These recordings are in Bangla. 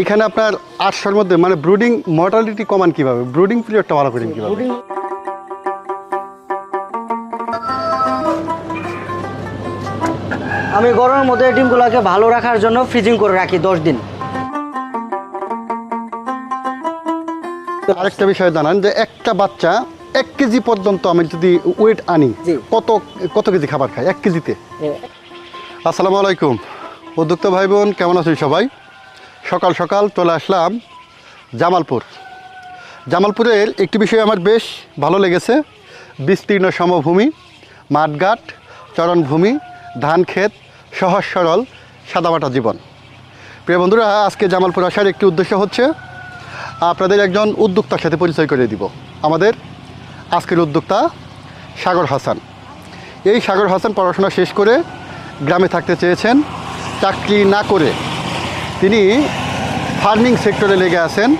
এখানে আপনার আটশোর মধ্যে মানে ব্রুডিং মর্টালিটি কমান কীভাবে? ব্রুডিং পিরিয়ডটা ভালো করেন কীভাবে? আমি গরমের মধ্যে ডিমগুলোকে ভালো রাখার জন্য ফ্রিজিং করে রাখি দশ দিন। আরেকটা বিষয় জানান যে একটা বাচ্চা এক কেজি পর্যন্ত আমি যদি ওয়েট আনি কত কত কেজি খাবার খাই এক কেজিতে? আসসালামু আলাইকুম। উদ্যোক্তা ভাই বোন কেমন আছেন সবাই? সকাল সকাল চলে আসলাম জামালপুর। জামালপুরের একটি বিষয় আমার বেশ ভালো লেগেছে। বিস্তীর্ণ সমভূমি, মাঠঘাট, চরণভূমি, ধান ক্ষেত, সহজ সরল, সাদামাটা জীবন। প্রিয় বন্ধুরা, আজকে জামালপুর আসার একটি উদ্দেশ্য হচ্ছে, আপনাদের একজন উদ্যোক্তার সাথে পরিচয় করে দিব। আমাদের আজকের উদ্যোক্তা সাগর হাসান। এই সাগর হাসান পড়াশোনা শেষ করে গ্রামে থাকতে চেয়েছেন। চাকরি না করে তিনি ফার্মিং সেক্টরে লেগে আছেন।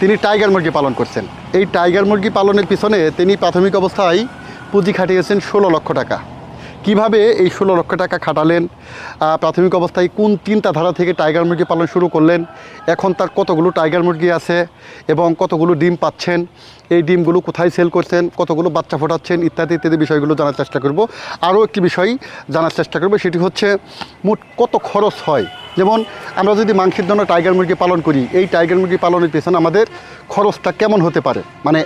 তিনি টাইগার মুরগি পালন করছেন। এই টাইগার মুরগি পালনের পিছনে তিনি প্রাথমিক অবস্থায় পুঁজি খাটিয়েছেন ষোলো লক্ষ টাকা। কীভাবে এই ষোলো লক্ষ টাকা খাটালেন? প্রাথমিক অবস্থায় কোন চিন্তাধারা থেকে টাইগার মুরগি পালন শুরু করলেন? এখন তার কতগুলো টাইগার মুরগি আছে এবং কতগুলো ডিম পাচ্ছেন? এই ডিমগুলো কোথায় সেল করছেন? কতগুলো বাচ্চা ফোটাচ্ছেন? ইত্যাদি ইত্যাদি বিষয়গুলো জানার চেষ্টা করব। আরও একটি বিষয় জানার চেষ্টা করব, সেটি হচ্ছে মোট কত খরচ হয়? যেমন আমরা যদি মাংসের জন্য টাইগার মুরগি পালন করি, এই টাইগার মুরগি পালনের পেছনে আমাদের খরচটা কেমন হতে পারে? মানে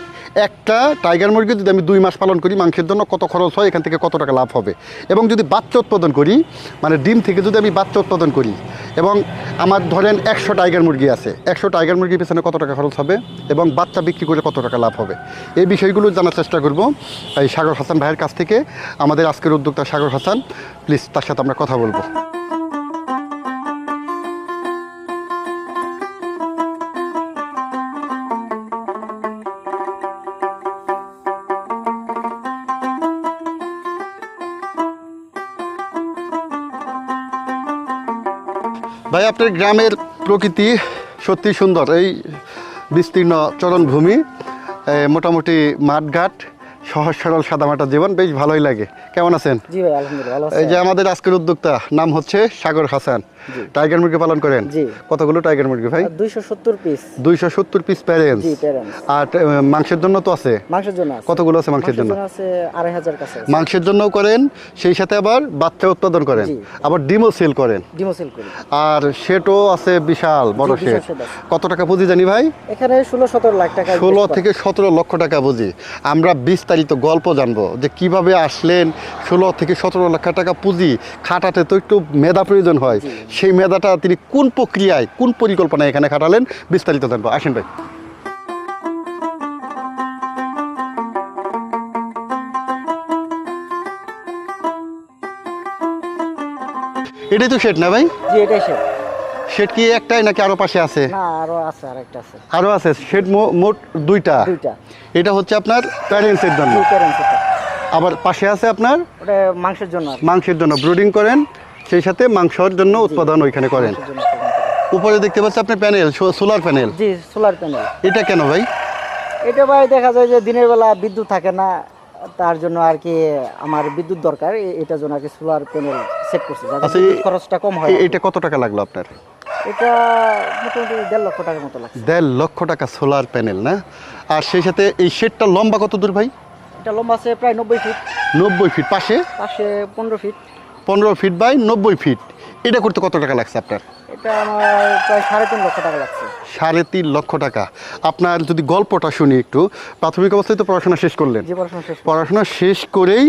একটা টাইগার মুরগি যদি আমি দুই মাস পালন করি, মাংসের জন্য কত খরচ হয়, এখান থেকে কত টাকা লাভ হবে? এবং যদি বাচ্চা উৎপাদন করি মানে ডিম থেকে যদি আমি বাচ্চা উৎপাদন করি, এবং আমার ধরেন একশো টাইগার মুরগি আছে, একশো টাইগার মুরগির পেছনে কত টাকা খরচ হবে, এবং বাচ্চা বিক্রি করে কত টাকা লাভ হবে? এই বিষয়গুলো জানার চেষ্টা করব। এই সাগর হাসান ভাইয়ের কাছ থেকে আমাদের আজকের উদ্যোক্তা সাগর হাসান প্লিজ তার সাথে আমরা কথা বলব। ভাই আপনার গ্রামের প্রকৃতি সত্যি সুন্দর। এই বিস্তীর্ণ চরণভূমি মোটামুটি মাঠঘাট সহজ সরল সাদামাটা জীবন বেশ ভালোই লাগে। কেমন আছেন? জি ভাই আলহামদুলিল্লাহ এই যে আমাদের আজকের উদ্যোক্তা নাম হচ্ছে সাগর হাসান। টাইগার মুরগি পালন করেন? জি। কতগুলো টাইগার মুরগি ভাই? দুইশো সত্তর পিস প্যারেন্টস জি প্যারেন্টস আর মাংসের জন্য তো আছে? মাংসের জন্য আছে। কতগুলো আছে মাংসের জন্য? আছে কাছে মাংসের জন্যও করেন সেই সাথে আবার বাচ্চা উৎপাদন করেন। আবার ডিমও সেল করেন। সেল করি। আর সেটও আছে বিশাল বড় সেট। কত টাকা পুঁজি জানি ভাই? এখানে ষোলো সতেরো লাখ টাকা ষোলো invest করা। থেকে সতেরো লক্ষ টাকা বুঝি আমরা বিস্তারিত গল্প জানব যে কীভাবে আসলেন ষোলো থেকে সতেরো লক্ষ টাকা পুঁজি খাটাতে তো একটু মেধা প্রয়োজন হয়। সেই মেধাটা তিনি কোন প্রক্রিয়ায় কোন পরিকল্পনায় এখানে খাটালেন? বিস্তারিত জানব। আসেন ভাই। এটাই তো শেড না ভাই? জি এটাই শেড কি একটাই নাকি আরও পাশে আছে? না আরও আছে আরেকটা আছে। আরও আছে শেড মোট দুইটা। দুইটা। এটা হচ্ছে আপনার প্যারেন্টসের জন্য। আবার পাশে আছে আপনার? ওটা মাংসের জন্য মাংসের জন্য ব্রুডিং করেন সেই সাথে মাংসর জন্য উৎপাদন ওইখানে করেন। উপরে দেখতে পাচ্ছি আপনার প্যানেল সোলার প্যানেল। জি সোলার প্যানেল। এটা কেন ভাই? এটা ভাই দেখা যায় যে দিনের বেলা বিদ্যুৎ থাকে না তার জন্য আর কি আমার বিদ্যুৎ দরকার এটার জন্য আর কি সোলার প্যানেল সেট করছি যাতে আচ্ছা, খরচটা কম হয়। এটা কত টাকা লাগল আপনার? এটা মোটামুটি দেড় লক্ষ টাকার মতো লাগছে। দেড় লক্ষ টাকা সোলার প্যানেল না? আর সেই সাথে এই শেডটা লম্বা কত দূর ভাই? এটা লম্বা আছে প্রায় নব্বই ফিট নব্বই ফিট পাশে? পাশে পনেরো ফিট পনেরো ফিট বাই নব্বই ফিট এটা করতে কত টাকা লাগছে আপনার? এটা আমার প্রায় সাড়ে তিন লক্ষ টাকা লাগছে। সাড়ে তিন লক্ষ টাকা। আপনার যদি গল্পটা শুনি একটু প্রাথমিক অবস্থায় তো পড়াশোনা শেষ করলেন। পড়াশোনা শেষ করেই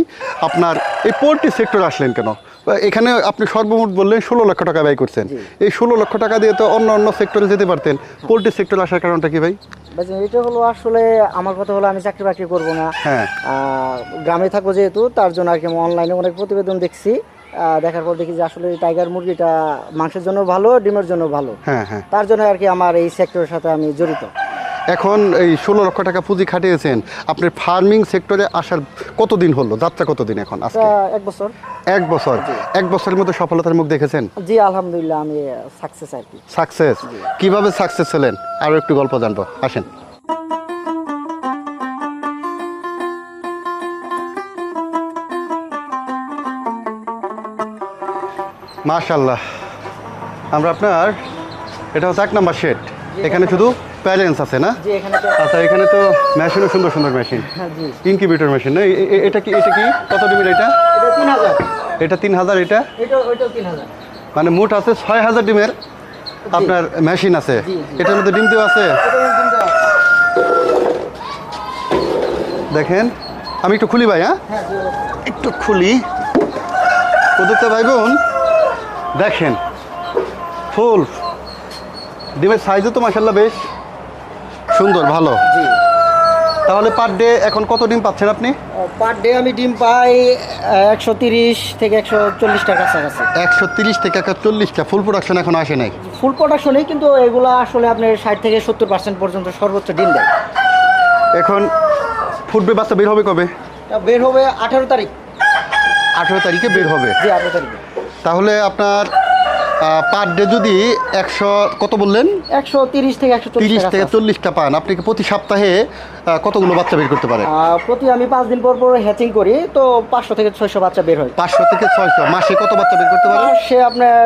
আপনার এই পোলট্রি সেক্টরে আসলেন কেন? এখানে আপনি সর্বমোট বললেন ষোলো লক্ষ টাকা ব্যয় করছেন। এই ষোলো লক্ষ টাকা দিয়ে তো অন্য অন্য সেক্টরে যেতে পারতেন। পোলট্রি সেক্টরে আসার কারণটা কি ভাই? এটা হলো আসলে আমার কথা হলো আমি চাকরি বাকরি করব না। হ্যাঁ। গ্রামে থাকব যেহেতু তার জন্য আর কি আমি অনলাইনে অনেক প্রতিবেদন দেখছি। দেখার পর দেখি যে আসলে টাইগার মুরগিটা মাংসের জন্য ভালো ডিমের জন্য ভালো। হ্যাঁ হ্যাঁ। তার জন্য আর কি আমার এই সেক্টরের সাথে আমি জড়িত। এখন এই ষোলো লক্ষ টাকা পুঁজি খাটিয়েছেন আপনার ফার্মিং সেক্টরে আসার কতদিন হলো? যাত্রা কতদিন এখন এক বছর। এক বছর। এক বছরের মধ্যে সফলতার মুখ দেখেছেন? জি আলহামদুলিল্লাহ আমি সাকসেস আর কি। সাকসেস কীভাবে সাকসেস হলেন? আরও একটু গল্প জানব। আসেন। মাশাল্লাহ আমরা আপনার এটা হচ্ছে এক নাম্বার শেড এখানে শুধু প্যারেন্স আছে না? আচ্ছা এখানে তো মেশিনও সুন্দর সুন্দর মেশিন ইনকিউবেটর মেশিন না? এটা কি এটা কি? কত ডিমের এটা? এটা তিন হাজার। এটা মানে মোট আছে ছয় হাজার ডিমের আপনার মেশিন আছে। এটার মধ্যে ডিম দেওয়া আছে? দেখেন আমি একটু খুলি ভাই হ্যাঁ? হ্যাঁ। একটু খুলি। প্রদত্ত ভাই বোন দেখেন ফুল। ডিমের সাইজও তো মাসাল্লাহ বেশ সুন্দর ভালো। জি। তাহলে পার ডে এখন কত ডিম পাচ্ছেন আপনি? পার ডে আমি ডিম পাই একশো তিরিশ থেকে একশো চল্লিশটার কাছাকাছি। একশো তিরিশ থেকে একটা চল্লিশটা ফুল প্রোডাকশন এখন আসে নাই? ফুল প্রোডাকশনেই কিন্তু এগুলো আসলে আপনার ষাট থেকে সত্তর পার্সেন্ট পর্যন্ত সর্বোচ্চ ডিম দেয়। এখন ফুটবে বাচ্চা বের হবে কবে? তা বের হবে আঠারো তারিখ। আঠেরো তারিখে বের হবে। জি আঠারো তারিখে। তাহলে আপনার পার ডে যদি একশো কত বললেন? একশো তিরিশ থেকে একশো তিরিশ থেকে চল্লিশটা পান। আপনি কি প্রতি সপ্তাহে কতগুলো বাচ্চা বের করতে পারেন? প্রতি আমি পাঁচ দিন পর পর হ্যাচিং করি তো পাঁচশো থেকে ছয়শো বাচ্চা বের হয়। পাঁচশো থেকে ছয়শো। মাসে কত বাচ্চা বের করতে পারেন? সে আপনার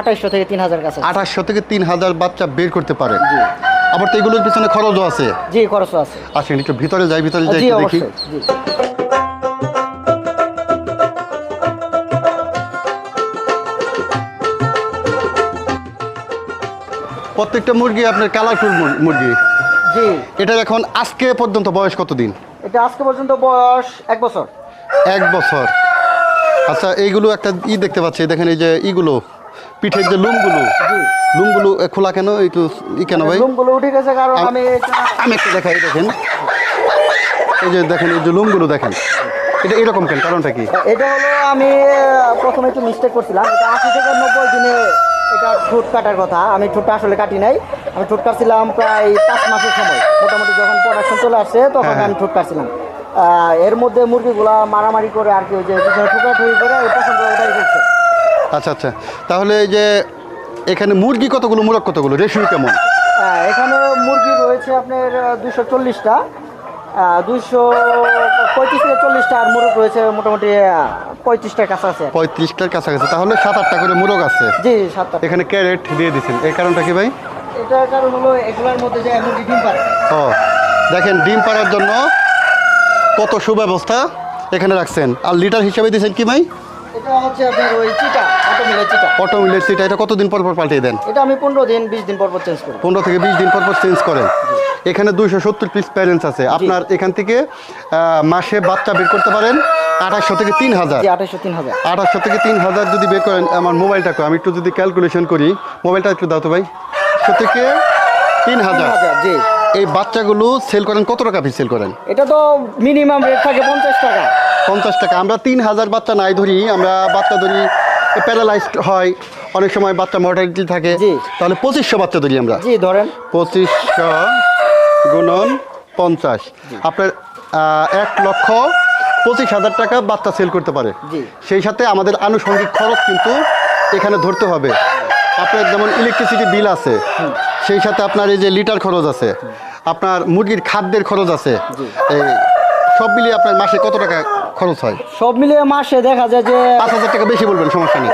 আঠাশশো থেকে তিন হাজার কাছে আঠাশশো থেকে তিন হাজার বাচ্চা বের করতে পারেন। জি। আবার তো এগুলোর পিছনে খরচও আছে। জি খরচ আছে। আসেন একটু ভিতরে যাই ভিতরে যাই দেখি। প্রত্যেকটা মুরগি আপনার কালারফুল মুরগি। জি। এটার এখন আজকে পর্যন্ত বয়স কত দিন এটা আজকে পর্যন্ত বয়স এক বছর। এক বছর। আচ্ছা এইগুলো একটা ই দেখতে পাচ্ছি দেখেন এই যে ইগুলো পিঠের যে লুমগুলো লুমগুলো খোলা কেন? একটু ই কেন ভাই? রুমগুলো উঠে গেছে কারণ আমি আমি একটু দেখাই দেখেন। এই যে দেখেন এই যে লুমগুলো দেখেন। এটা এরকম কেন? কারণটা কি? এটা হলো আমি প্রথমে একটু মিস্টেক করছিলাম। এটা আশি থেকে নব্বই দিনে এটা ঠোঁট কাটার কথা। আমি ঠোঁটটা আসলে কাটি নাই। আমি ঠোঁট কাটছিলাম প্রায় পাঁচ মাসের সময়। মোটামুটি যখন প্রোডাকশন চলে আসছে তখন হ্যাঁ, আমি ঠোঁট কাটছিলাম। এর মধ্যে মুরগিগুলা মারামারি করে আর কি ওই যে পিছনে করে ওই পছন্দ ওটাই করছে। আচ্ছা আচ্ছা। তাহলে এই যে এখানে মুরগি কতগুলো মুরগ কতগুলো? রেশিও কেমন? আহ, এখানে মুরগি রয়েছে আপনার দুশো চল্লিশটা। দুইশো পঁয়ত্রিশ থেকে চল্লিশটা আর মুরগ রয়েছে মোটামুটি পঁয়ত্রিশটার কাছাকাছি। পঁয়ত্রিশটার কাছাকাছি। তাহলে সাত আটটা করে মুরগ আছে। জি সাতটা এখানে ক্যারেট দিয়ে দিচ্ছেন এই কারণটা কি ভাই? এটার কারণ হলো এগুলোর মধ্যে যে মুরগি ডিম পারে ও দেখেন ডিম পাড়ার জন্য কত সুব্যবস্থা এখানে রাখছেন। আর লিটার হিসাবে দিয়েছেন কি ভাই? এটা হচ্ছে আপনার ওই চিটা অটো মিলের চিটা এটা কতদিন পর পর পাল্টিয়ে দেন? এটা আমি পনেরো দিন বিশ দিন পর পর চেঞ্জ করি পনেরো থেকে বিশ দিন পর পর চেঞ্জ করেন। এখানে দুইশো সত্তর পিস প্যারেন্টস আছে। আপনার এখান থেকে মাসে বাচ্চা বের করতে পারেন আঠাশশো থেকে তিন হাজার। আঠাশশো থেকে তিন হাজার যদি বের করেন আমার মোবাইলটা আমি একটু যদি ক্যালকুলেশন করি মোবাইলটা একটু দাও তো ভাই। থেকে তিন হাজার। হাজার জি। এই বাচ্চাগুলো সেল করেন কত টাকা পিস সেল করেন? এটা তো মিনিমাম রেট থাকে পঞ্চাশ টাকা। পঞ্চাশ টাকা। আমরা তিন হাজার বাচ্চা নাই ধরি আমরা বাচ্চা ধরি প্যারালাইজড হয় অনেক সময় বাচ্চা মর্টালিটি থাকে। তাহলে পঁচিশশো বাচ্চা ধরি আমরা। জি ধরেন। পঁচিশশো গুণন পঞ্চাশ। আপনার এক লক্ষ পঁচিশ হাজার টাকা বাচ্চা সেল করতে পারে। সেই সাথে আমাদের আনুষঙ্গিক খরচ কিন্তু এখানে ধরতে হবে। আপনার যেমন ইলেকট্রিসিটি বিল আছে সেই সাথে আপনার এই যে লিটার খরচ আছে আপনার মুরগির খাদ্যের খরচ আছে এই সব মিলিয়ে আপনার মাসে কত টাকা খরচ হয়? সব মিলিয়ে মাসে দেখা যায় যে পাঁচ হাজার টাকা বেশি বলবেন সমস্যা নেই?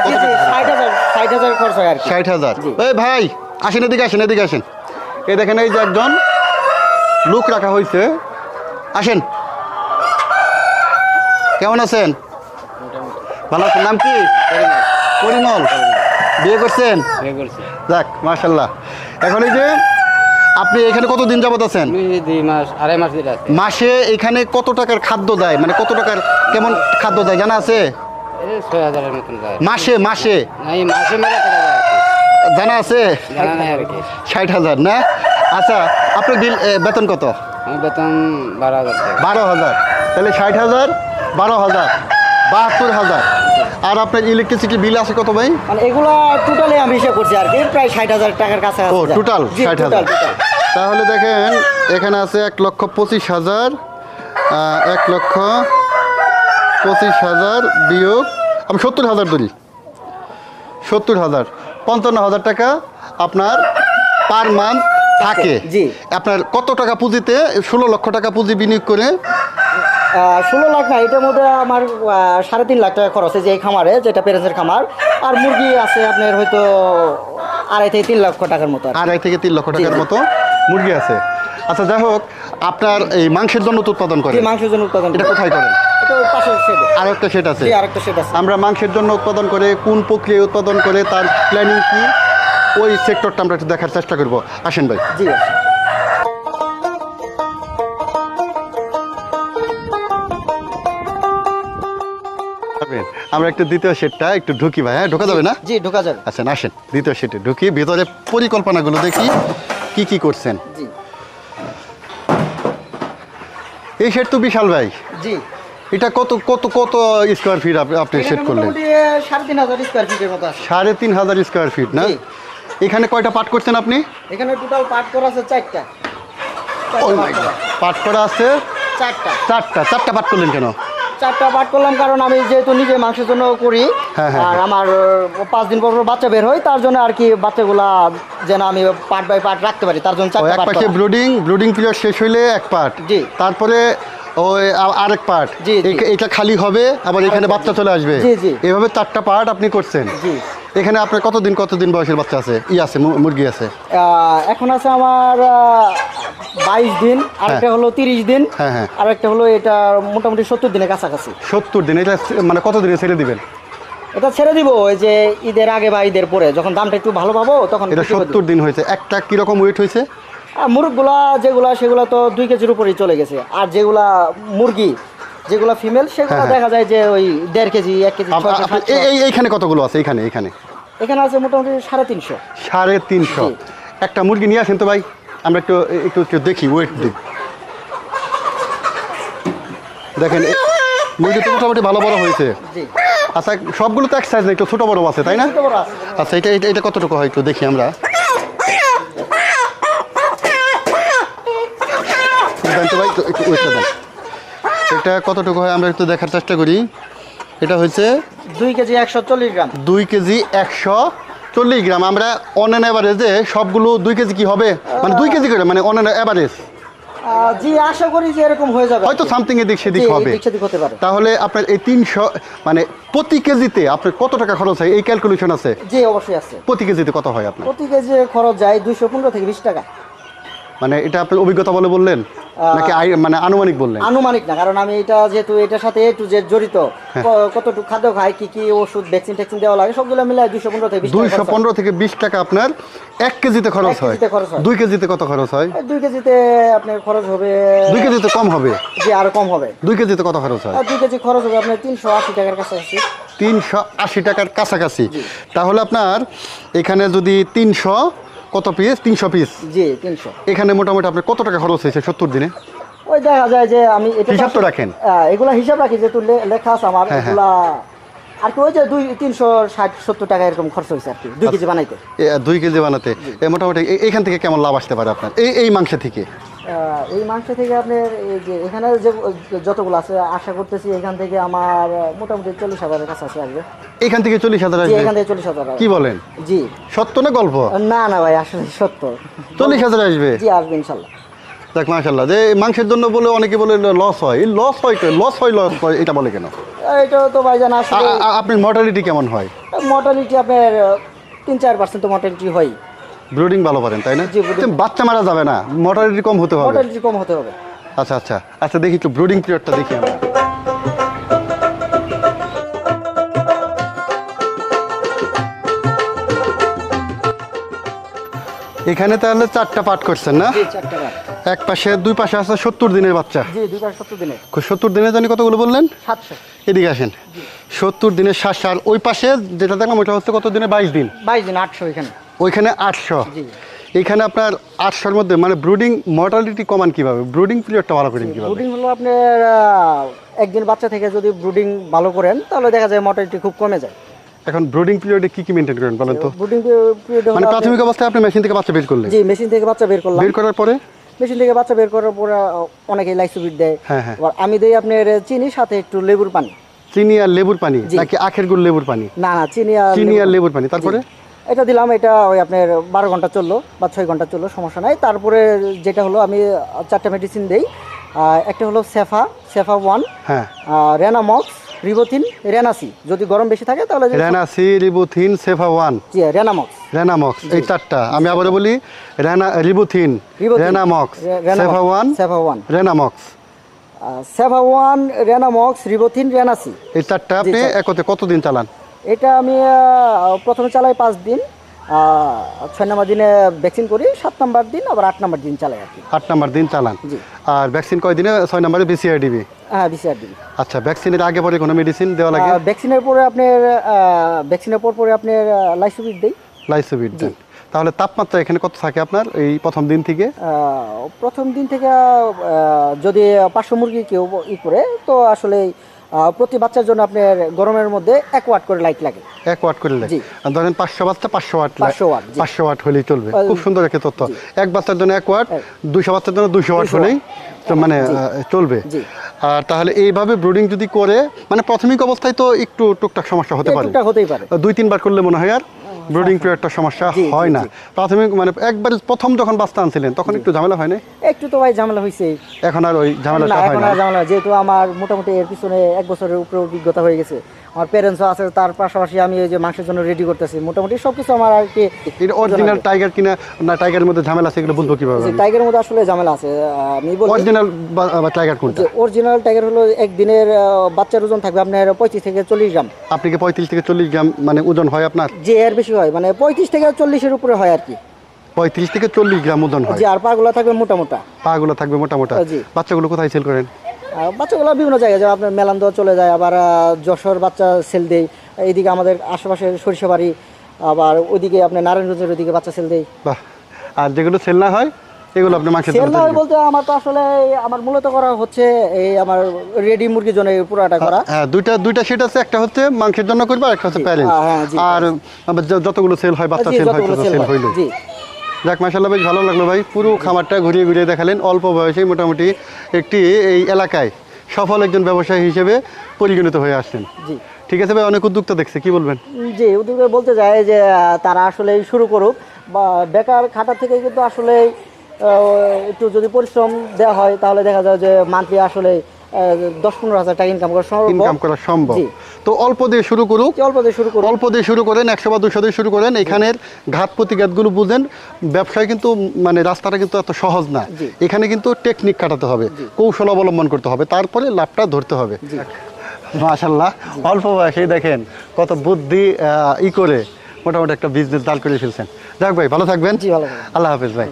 ষাট হাজার ষাট হাজার খরচ হয় আর ষাট হাজার। ভাই আসেন এদিকে আসেন এদিকে আসেন। এই দেখেন এই যে একজন লোক রাখা হয়েছে। আসেন। কেমন আছেন? ভালো আছেন? নাম কি? পরিমল বিয়ে করছেন? যাক মাশাল্লাহ এখন এই যে আপনি এখানে কতদিন যাবত আছেন? মাস এখানে কত টাকার খাদ্য দেয়? মানে কত টাকার কেমন খাদ্য দেয়? জানা আছে? মাসে মাসে। জানা আছে? ষাট হাজার না? আচ্ছা আপনার বিল বেতন কত? বেতন বারো হাজার বারো হাজার। তাহলে ষাট হাজার বারো হাজার বাহাত্তর হাজার। আর আপনার ইলেকট্রিসিটি বিল আছে কত ভাই? মানে এগুলো টোটালি আমি হিসাব করছি আর কি প্রায় ষাট হাজার টাকার কাছে ও টোটাল ষাট হাজার। তাহলে দেখেন এখানে আছে এক লক্ষ পঁচিশ হাজার এক লক্ষ পঁচিশ হাজার বিয়োগ আমি সত্তর হাজার ধরি। সত্তর হাজার পঞ্চান্ন হাজার টাকা আপনার পার মান্থ থাকে জি। আপনার কত টাকা পুঁজিতে ষোলো লক্ষ টাকা পুঁজি বিনিয়োগ করে? ষোলো লাখ না এটার মধ্যে আমার সাড়ে তিন লাখ টাকা খরচ হয়েছে এই খামারে যেটা পেরেন্সের খামার। আর মুরগি আছে আপনার হয়তো আড়াই থেকে তিন লক্ষ টাকার মতো আর আড়াই থেকে তিন লক্ষ টাকার মতো মুরগি আছে। আচ্ছা যাই হোক আপনার এই মাংসের জন্য তো উৎপাদন জি করেন মাংসের জন্য উৎপাদন এটা কোথায় করেন? সেট আরেকটা শেড আছে। আমরা মাংসের জন্য উৎপাদন করে কোন প্রক্রিয়ায় উৎপাদন করে তার প্ল্যানিং কি? ওই সেক্টরটা আমরা একটু দেখার চেষ্টা করব। আসেন ভাই। জি আমরা একটু দ্বিতীয় সেটটা একটু ঢুকি ভাই হ্যাঁ? ঢোকা যাবে না? জি ঢোকা যাবে। আচ্ছা আসেন। দ্বিতীয় সেটে ঢুকি ভিতরে পরিকল্পনাগুলো দেখি কি কি করছেন। জি। এই সেট তো বিশাল ভাই। জি। এটা কত কত কত স্কোয়ার ফিট আপনি সেট করলেন? সাড়ে তিন হাজার স্কোয়ার ফিটের মতো আছে। সাড়ে তিন হাজার স্কোয়ার ফিট না। এখানে কয়টা পাট করছেন আপনি? এখানে টোটাল পার্ট করা আছে চারটা। Oh part করা। পাট করা আছে চারটা। চারটা চারটা পাট করলেন কেন? চারটা পার্ট করলাম কারণ আমি যেহেতু নিজে মাংসের জন্য করি হ্যাঁ, হ্যাঁ, আর হ্যাঁ। আমার পাঁচ দিন পর বাচ্চা বের হয় তার জন্য আর কি বাচ্চাগুলা যেন আমি পার্ট বাই পার্ট রাখতে পারি তার জন্য চারটা পার্ট পাশে ব্রুডিং ব্রুডিং পিরিয়ড শেষ হইলে এক পার্ট জি। তারপরে ওই আরেক পার্ট। এটা খালি হবে আবার এখানে বাচ্চা চলে আসবে। জি, জি। এভাবে চারটা পার্ট আপনি করছেন। জি। এখানে আপনার কতদিন কতদিন বয়সের বাচ্চা আছে? ই আছে মুরগি আছে? এখন আছে আমার বাইশ দিন আরেকটা হলো তিরিশ দিন হ্যাঁ, হ্যাঁ। আরেকটা হলো এটা মোটামুটি সত্তর দিনের কাছাকাছি। সত্তর দিন এটা মানে কতদিনে ছেড়ে দিবেন? এটা ছেড়ে দিব ওই যে ঈদের আগে বা ঈদের পরে যখন দামটা একটু ভালো পাবো তখন এটা। সত্তর দিন হয়েছে। একটা কীরকম ওয়েট হয়েছে? আর মুরগগুলা যেগুলা সেগুলা তো দুই কেজির উপরেই চলে গেছে। আর যেগুলা মুরগি যেগুলা ফিমেল সেগুলো হ্যাঁ, হ্যাঁ। দেখা যায় যে ওই দেড় কেজি এক কেজি এইখানে কতগুলো আছে? এইখানে এইখানে। এখানে আছে মোটামুটি সাড়ে তিনশো। সাড়ে তিনশো। একটা মুরগি নিয়ে আসেন তো ভাই। আমরা একটু একটু একটু দেখি ওয়েট দিই দেখেন মুরগি তো মোটামুটি ভালো বড় হয়েছে। আচ্ছা সবগুলো তো এক সাইজ না একটু ছোটো বড় আছে তাই না। আচ্ছা এটা এটা এটা কতটুকু হয় একটু দেখি আমরা? ভাই একটু- একটু ওয়েটটা দেন। এটা কতটুকু হয় আমরা একটু দেখার চেষ্টা করি। এটা হচ্ছে দুই কেজি একশো চল্লিশ গ্রাম। দুই কেজি একশো চল্লিশ গ্রাম। আমরা অনলাইন অ্যাভারেজে সবগুলো দুই কেজি কি হবে? মানে দুই কেজি করে মানে অনলাইন অ্যাভারেজ আহ, জি আশা করি যে এরকম হয়ে যাবে। হয়তো সামথিং এদিক সেদিক হবে। হতে পারে। তাহলে আপনার এই তিনশো মানে প্রতি কেজিতে আপনার কত টাকা খরচ হয়? এই ক্যালকুলেশন আছে? জি অবশ্যই আছে। প্রতি কেজিতে কত হয় আপনার? প্রতি কেজি খরচ যায় দুইশো পনেরো থেকে বিশ টাকা। মানে এটা আপনার অভিজ্ঞতা বলে বললেন? নাকি মানে আনুমানিক বললেন? আনুমানিক না কারণ আমি এটা যেহেতু এটার সাথে এ টু জেড জড়িত হ্যাঁ। কতটুকু খাদ্য খাই কি কি ওষুধ ভ্যাকসিন ট্যাকসিন দেওয়া লাগে সবগুলো মিলে দুইশো পনেরো থেকে দুইশো। পনেরো থেকে বিশ টাকা আপনার এক কেজিতে খরচ হয়। দুই কেজিতে কত খরচ হয়? দুই কেজিতে আপনার খরচ হবে দুই কেজিতে কম হবে? জি আর কম হবে। দুই কেজিতে কত খরচ হয়? দুই কেজি খরচ হবে আপনার তিনশো আশি টাকার কাছাকাছি। তিনশো আশি টাকার কাছাকাছি। তাহলে আপনার এখানে যদি তিনশো কত পিস তিনশো পিস জি তিনশো। এখানে মোটামুটি আপনার কত টাকা খরচ হয়েছে সত্তর দিনে? ওই দেখা যায় যে আমি হিসাব তো রাখেন। হ্যাঁ, এগুলা হিসাব রাখি যেহেতু লেখা আছে আমার হ্যাঁ, হ্যাঁ। এগুলা আর কি ওই যে দুই তিনশো ষাট সত্তর টাকা এরকম খরচ হয়েছে আর কি দুই কেজি বানাইতে। দুই কেজি বানাতে। মোটামুটি এখান থেকে কেমন লাভ আসতে পারে আপনার? এই এই মাংস থেকে? এই মাংস থেকে আপনার এই যে এখানে যে যতগুলো আছে আশা করতেছি এখান থেকে আমার মোটামুটি চল্লিশ হাজারের কাছাকাছি আসবে। এখান থেকে চল্লিশ হাজার আসবে? এখান থেকে চল্লিশ হাজার কি বলেন? জি। সত্য না গল্প? না না ভাই আসলে সত্য। চল্লিশ হাজার আসবে? জি আসবে ইনশাল্লাহ। দেখ মাশাল্লাহ যে মাংসের জন্য বলে অনেকে বলে লস হয়। লস হয় লস হয় লস হয় এটা বলে কেন? এটা তো ভাই জানা আসলে আপনার মর্টালিটি কেমন হয়? মর্টালিটি আপনার তিন চার পার্সেন্ট তো মর্টালিটি হয় ব্রুডিং ভালো পারেন তাই না? বাচ্চা মারা যাবে না মর্টালিটি কম হতে হবে। মর্টালিটি কম হতে হবে। আচ্ছা আচ্ছা। আচ্ছা দেখি একটু ব্রুডিং পিরিয়ডটা দেখি আমরা। এখানে তাহলে চারটা পাঠ করছেন না? এক পাশে দুই পাশে আছে সত্তর দিনের বাচ্চা। সত্তর দিনের। জানি কতগুলো বললেন? এদিকে আসেন। সত্তর দিনের সাত সাল। ওই পাশে যেটা দেখলাম ওইটা হচ্ছে কত দিনে? বাইশ দিন। বাইশ দিন আটশো এখানে। ওইখানে আটশো। জি। এইখানে আপনার আটশোর মধ্যে মানে ব্রুডিং মর্টালিটি কমান কীভাবে? ব্রুডিং পিরিয়ডটা ভালো করেন কীভাবে? ব্রুডিং হলো আপনার একদিন বাচ্চা থেকে যদি ব্রুডিং ভালো করেন তাহলে দেখা যায় মর্টালিটি খুব কমে যায়। এখন ব্রুডিং পিরিয়ডে কি কি মেনটেন করেন বলেন তো? ব্রুডিং পিরিয়ড মানে প্রাথমিক অবস্থায় আপনি মেশিন থেকে বাচ্চা বের করলেন? জি মেশিন থেকে বাচ্চা বের করলাম। বের করার পরে? মেশিন থেকে বাচ্চা বের করার পরে আহ, অনেকেই লাইসোবিট দেয়। হ্যাঁ, হ্যাঁ। আবার আমি দেই আপনার চিনি সাথে একটু লেবুর পানি। চিনি আর লেবুর পানি? নাকি আখের গুড় লেবুর পানি? না না চিনি আর চিনি আর লেবুর পানি। তারপরে। এটা দিলাম এটা ওই আপনার বারো ঘণ্টা চলল বা ছয় ঘণ্টা চলল সমস্যা নাই। তারপরে যেটা হলো আমি চারটা মেডিসিন দেই। একটা হলো সেফা সেফা ওয়ান হ্যাঁ। রেনামক্স রিবোথিন রেনাসি যদি গরম বেশি থাকে তাহলে রেনাসি রিবুথিন সেফা ওয়ান জি রেনামক্স রেনামক্স এই চারটা। আমি আবারও বলি রেনা রিবুথিন রেনামক্স সেফা ওয়ান সেফা ওয়ান রেনামক্স সেফা ওয়ান রেনামক্স রিবোথিন রেনাসি এই চারটা আপনি। একতে কতদিন চালান? এটা আমি প্রথমে চালাই পাঁচ দিন ছয় নম্বর দিনে ভ্যাকসিন করি সাত নম্বর দিন আবার আট নম্বর দিন চালাই আর কি। আট নম্বর দিন চালান? আর ভ্যাকসিন কয় দিনে? ছয় নম্বরে বিসিআই দিবি হ্যাঁ বিসিআর দিন আচ্ছা ভ্যাকসিনের আগে পরে কোনো মেডিসিন দেওয়া লাগে? ভ্যাকসিনের পরে আপনার ভ্যাকসিনের পর পরে আপনার লাইসোবিট দেই। লাইসোভিট দেন। তাহলে তাপমাত্রা এখানে কত থাকে আপনার এই প্রথম দিন থেকে? প্রথম দিন থেকে যদি পাঁচশো মুরগি কেউ ই করে তো আসলে প্রতি বাচ্চার জন্য আপনার গরমের মধ্যে এক ওয়াট করে লাইট লাগে। এক ওয়াট করে লাগে ধরেন পাঁচশো বাচ্চা পাঁচশো ওয়াট 500 ওয়াট, পাঁচশো ওয়াট হলেই চলবে। খুব সুন্দর একটা তথ্য। এক বাচ্চার জন্য এক ওয়াট দুশো দুইশো বাচ্চার জন্য দুশো ওয়াট 200 হলেই তো মানে চলবে। আর তাহলে এইভাবে ব্রুডিং যদি করে মানে প্রাথমিক অবস্থায় তো একটু টুকটাক সমস্যা হতে পারে। হতেই পারে। দুই তিনবার করলে মনে হয় আর ব্রুডিং পিরিয়ডটা সমস্যা হয় না। প্রাথমিক মানে একবার প্রথম যখন বাচ্চা আনছিলেন তখন একটু ঝামেলা হয় না একটু তো ভাই ঝামেলা হয়েছে এখন আর ওই ঝামেলাটা হয় না। ঝামেলা যেহেতু আমার মোটামুটি এর পিছনে এক বছরের উপরে অভিজ্ঞতা হয়ে গেছে। আমার প্যারেন্টসও আছে তার পাশাপাশি আমি এই যে মাংসের জন্য রেডি করতেছি। মোটামুটি সব কিছু আমার আর কি অরিজিনাল টাইগার কিনা না টাইগারের মধ্যে ঝামেলা আছে এগুলো বুঝব কীভাবে টাইগারের মধ্যে আসলে ঝামেলা আছে। আমি বলি অরিজিনাল টাইগার কোনটা? অরিজিনাল টাইগার হলো একদিনের বাচ্চার ওজন থাকবে আপনার পঁয়ত্রিশ থেকে চল্লিশ গ্রাম। আপনি কি পঁয়ত্রিশ থেকে চল্লিশ গ্রাম মানে ওজন হয় আপনার? যে এর বেশি হয় মানে পঁয়ত্রিশ থেকে চল্লিশের উপরে হয় আর কি। পঁয়ত্রিশ থেকে চল্লিশ গ্রাম ওজন হয়। আর পাগুলো থাকবে মোটা মোটা। পাগুলো থাকবে মোটা মোটা। জি। বাচ্চাগুলো কোথায় সেল করেন? আর বাচ্চাগুলো বিভিন্ন জায়গায় যেমন আপনার মেলান্দ চলে যায় আবার আহ, যশোর বাচ্চা সেল দেয় এইদিকে আমাদের আশেপাশে সরিষাবাড়ি আবার ওইদিকে আপনার নারায়ণগঞ্জের ওইদিকে বাচ্চা সেল দেয়। বাহ আর যেগুলো সেল না হয় এগুলো আপনি মাংসের সেল না হয় বলতে আমার তো আসলে আমার মূলত করা হচ্ছে এই আমার রেডি মুরগির জন্য পুরাটা করা। হ্যাঁ দুইটা দুইটা সেট আছে একটা হচ্ছে মাংসের জন্য করবে আর একটা হচ্ছে প্যারেন্ট হ্যাঁ, হ্যাঁ। আর যতগুলো সেল হয় বাচ্চা সেল হয় সেল হইল। জি। যাক মাসাল্লাহ বেশ ভালো লাগল ভাই। পুরো খামারটা ঘুরিয়ে ঘুরিয়ে দেখালেন। অল্প বয়সে মোটামুটি একটি এই এলাকায় সফল একজন ব্যবসায়ী হিসেবে পরিগণিত হয়ে আসছেন। জি। ঠিক আছে ভাই অনেক উদ্যোক্তা দেখছে কি বলবেন? জি ওদিকে বলতে যায় যে তারা আসলে শুরু করুক। বা বেকার খাটা থেকে কিন্তু আসলে একটু যদি পরিশ্রম দেওয়া হয় তাহলে দেখা যায় যে মান্থলি আসলে দশ পনেরো হাজার টাকা ইনকাম করা সম্ভব। ইনকাম করা সম্ভব। তো অল্প দিয়ে শুরু করুক। অল্প দিয়ে শুরু করুক। অল্প দিয়ে শুরু করেন একশো বা দুশো দিয়ে শুরু করেন। এখানের ঘাত প্রতিঘাতগুলো বুঝেন। ব্যবসায় কিন্তু মানে রাস্তাটা কিন্তু এত সহজ না। এখানে কিন্তু টেকনিক কাটাতে হবে কৌশল অবলম্বন করতে হবে। তারপরে লাভটা ধরতে হবে। মাশাল্লাহ অল্প বয়সেই দেখেন কত বুদ্ধি ই করে মোটামুটি একটা বিজনেস দাঁড় করে ফেলছেন। যাক ভাই ভালো থাকবেন। আল্লাহ হাফিজ ভাই।